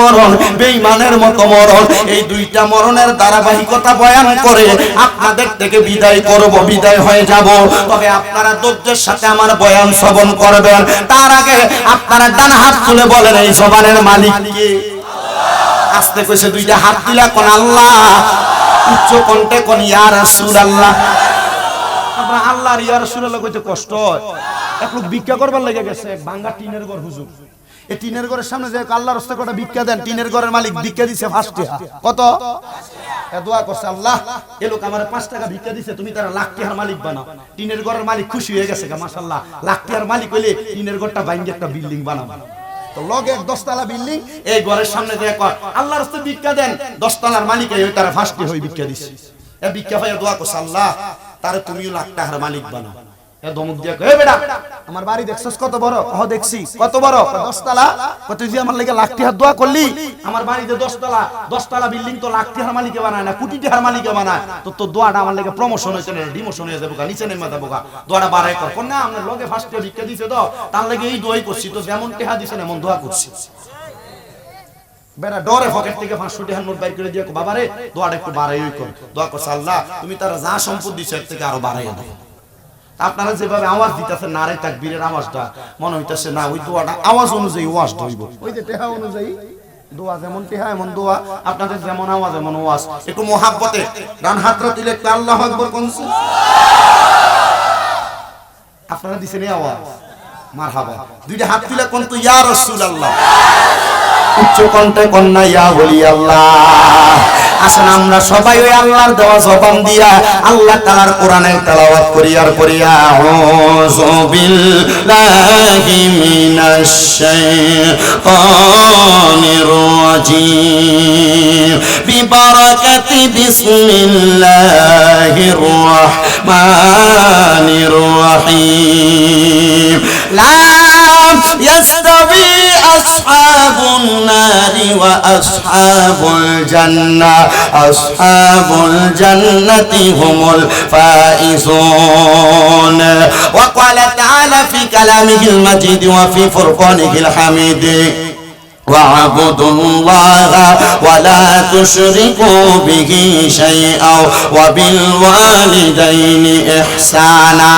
মরণ, বেঈমানের মতো মরণ। এই দুইটা মরণের ধারাবাহিকতা বয়ান করে আপনাদের থেকে বিদায় করব, বিদায় হয়ে যাব। তবে আপনারা ধৈর্যের সাথে আমার বয়ান শ্রবণ করবেন। তার আগে আপনারা ডান হাত তুলে বলেন, এই জবানের মালিক কে? আস্তে কইছে, দুইটা হাত দিলা কোন আল্লাহ? উচ্চ কণ্ঠে কোন ইয়া রাসূলুল্লাহ? আমরা আল্লাহর ইয়া রাসূলুল্লাহ কইতে কষ্ট হয়। এক লোক ভিক্ষা করবার লেগে গেছে ভাঙ্গা টিনের ঘর হুজুর। এই টিনের ঘরের সামনে যে আল্লাহর রাস্তা কটা ভিক্ষা দেন, টিনের ঘরের মালিক ভিক্ষা দিছে ফার্স্টে কত? দোয়া করছে আল্লাহ, এ লোক আমার পাঁচ টাকা ভিক্ষা দিছে, তুমি তারা মালিক বানাও। টিনের ঘরের মালিক খুশি হয়ে গেছে টাকার মালিক হইলে টিনের ঘরটা ভাঙ্গে একটা বিল্ডিং বানাবো। এক বিল্ডিং, এই ঘরের সামনে যে দেন মালিক তারা ভিক্ষা দিছে। আল্লাহ, তারে তুমিও লাখ টাকার মালিক বানাও। দিয়া ফার্স্টে তো তার এই করছি তো যেমন বেটা, ডরে থেকে করে দিয়ে বাবারে, দোয়াটা একটু বাড়াই কর, দোয়া করছে আল্লাহ, তুমি তারা যা সম্পদ দিছো এর থেকে আরও বাড়াই আপনারা যেভাবে আওয়াজ দিতেছেন নারে তাকবীরের আওয়াজটা মনে হইতেছে না ওই দোয়াটা আওয়াজ অনুযায়ী ওয়াজ ধইব। ওই যে টেহা অনুযায়ী দোয়া যেমন টেহা এমন দোয়া আপনাদের যেমন আওয়াজ এমন ওয়াজ। একটু মোহাব্বতে ডান হাতটা দিলে একটু আল্লাহ আকবর কোনছে আপনারা দিছেন এই আওয়াজ? মারহাবা। দুইটা হাত তুলে কোন তো ইয়া রাসূলুল্লাহ। উচ্চ কণ্ঠে কন্যা ইয়া বলি আল্লাহ আসেন, আমরা সবাই ওই আল্লাহর দেওয়া জবান দিয়া আল্লাহ তালার কোরআনের তেলাওয়াত করিয়ার করিয়া বিল্লাহি মিনাশ শাইতানির রাজিম। বিবারাকাতি বিসমিল্লাহির রাহমানির রাহিম। লা أصحاب النار وأصحاب الجنة. أصحاب الجنة هم الفائزون. وقال تعالى في كلامه المجيد وفي فرقانه الحميد. واعبدوا الله ولا تشركوا به شيئا وبالوالدين إحسانا.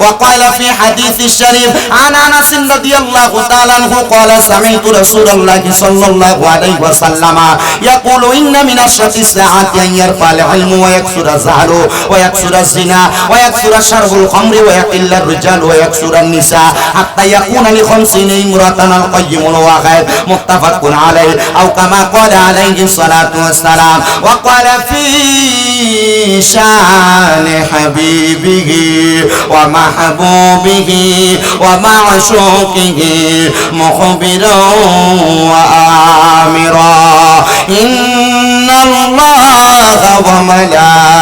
وقال في حديث الشريف عن أنس رضي الله تعالى عنه قال سمعت رسول الله صلى الله عليه وسلم يقول إن من أشرط الساعة أن يرفع العلم ويكثر الزهر ويكثر الزنا ويكثر شرب الخمر ويقل الرجال ويكثر النساء حتى يكون لخمسين امرأة القيم الواحد متفق عليه أو كما قال عليه الصلاة والسلام وقال في شأن حبيبه ومحبوبه ومعشوقه مخبرا وآمرا إن الله وملائكته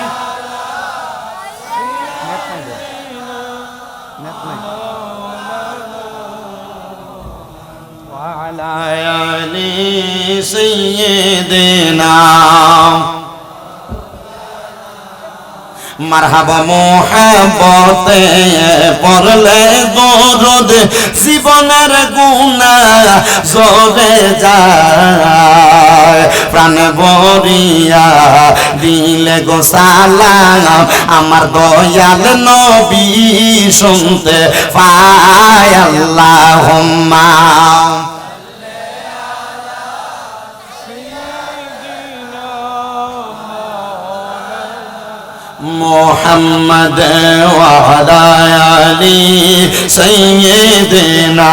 سيدنا মারহাবা মোহাবতে পড়লে দরদ জীবনের গুণা জরে যায় প্রাণ বরিয়া দিলে গো সালাম আমার দয়াল নবী শুনতে পায় আল্লাহুম্মা محمد وعلى آل سيدنا